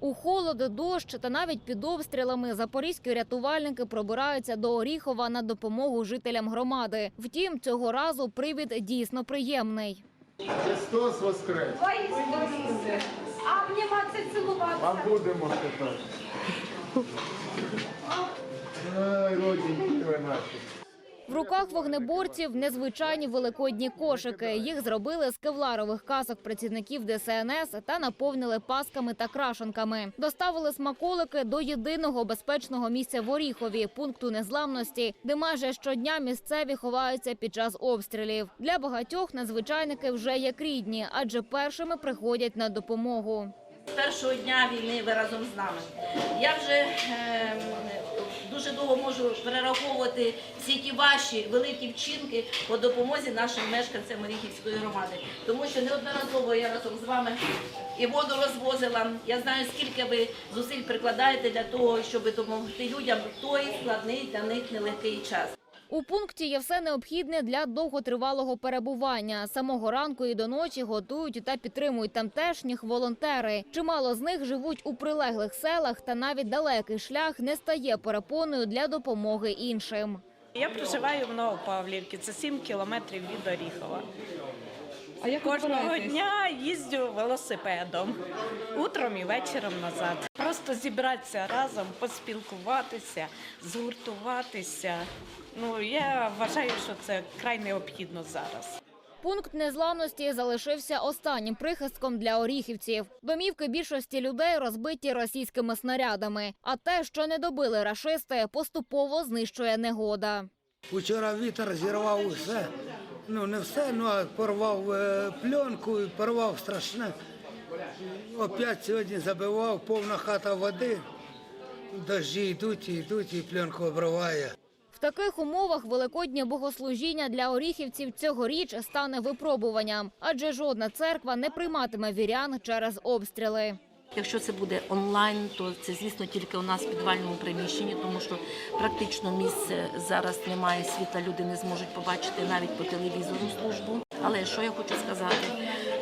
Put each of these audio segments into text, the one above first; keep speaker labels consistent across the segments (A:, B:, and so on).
A: У холод, дощ та навіть під обстрілами запорізькі рятувальники пробираються до Оріхова на допомогу жителям громади. Втім, цього разу привід дійсно приємний.
B: Христос воскрес!
C: Обніматися,
B: А будемо тепер. Ай, родинки ви наші.
A: В руках вогнеборців незвичайні великодні кошики. Їх зробили з кевларових касок працівників ДСНС та наповнили пасками та крашенками. Доставили смаколики до єдиного безпечного місця в Оріхові, пункту незламності, де майже щодня місцеві ховаються під час обстрілів. Для багатьох надзвичайники вже як рідні, адже першими приходять на допомогу.
D: Першого дня війни ви разом з нами. Я вже е, дуже довго можу перераховувати всі ті ваші великі вчинки по допомозі нашим мешканцям Оріхівської громади. Тому що неодноразово я разом з вами і воду розвозила. Я знаю, скільки ви зусиль прикладаєте для того, щоб допомогти людям той складний для них нелегкий час.
A: У пункті є все необхідне для довготривалого перебування. Самого ранку і до ночі готують та підтримують тамтешніх волонтери. Чимало з них живуть у прилеглих селах, та навіть далекий шлях не стає перепоною для допомоги іншим.
E: Я проживаю в Новопавлівці, це 7 кілометрів від Оріхова.
F: А як
E: Кожного дня їздю велосипедом, утром і вечором назад. Просто зібратися разом, поспілкуватися, згуртуватися. Ну я вважаю, що це край необхідно зараз.
A: Пункт незламності залишився останнім прихистком для оріхівців. Домівки більшості людей розбиті російськими снарядами. А те, що не добили рашисти, поступово знищує негода.
G: Вчора вітер зірвав усе. Ну не все, ну а порвав е, пленку і порвав страшне. Опять сьогодні забивав, повна хата води. Дожді йдуть, і йдуть, і пленку обриває.
A: В таких умовах великоднє богослужіння для оріхівців цьогоріч стане випробуванням, адже жодна церква не прийматиме вірян через обстріли.
D: Якщо це буде онлайн, то це звісно тільки у нас в підвальному приміщенні, тому що практично місце зараз немає світла, люди не зможуть побачити навіть по телевізору службу. Але що я хочу сказати,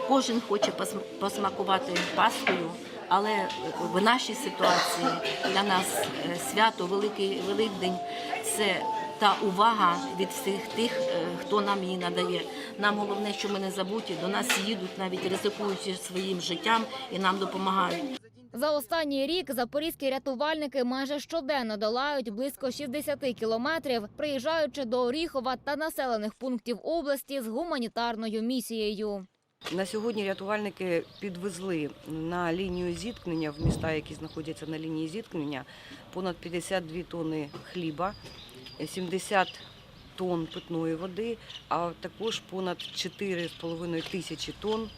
D: кожен хоче пос- посмакувати паскою, але в нашій ситуації для нас е, свято, великий Великдень це та увага від всіх тих, е, хто нам її надає. Нам головне, що ми не забуті, до нас їдуть, навіть ризикуючи своїм життям і нам допомагають.
A: За останній рік запорізькі рятувальники майже щоденно долають близько 60 кілометрів, приїжджаючи до Оріхова та населених пунктів області з гуманітарною місією.
H: На сьогодні рятувальники підвезли на лінію зіткнення в міста, які знаходяться на лінії зіткнення, понад 52 тонни хліба, 70 тонн питної води, а також понад 4,5 тисячі тонн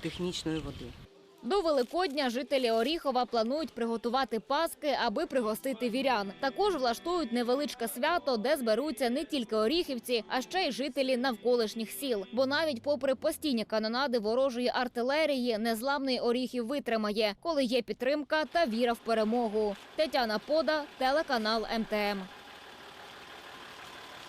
H: технічної води.
A: До Великодня жителі Оріхова планують приготувати паски, аби пригостити вірян. Також влаштують невеличке свято, де зберуться не тільки оріхівці, а ще й жителі навколишніх сіл. Бо навіть попри постійні канонади ворожої артилерії, незламний Оріхів витримає, коли є підтримка та віра в перемогу. Тетяна Пода, телеканал МТМ.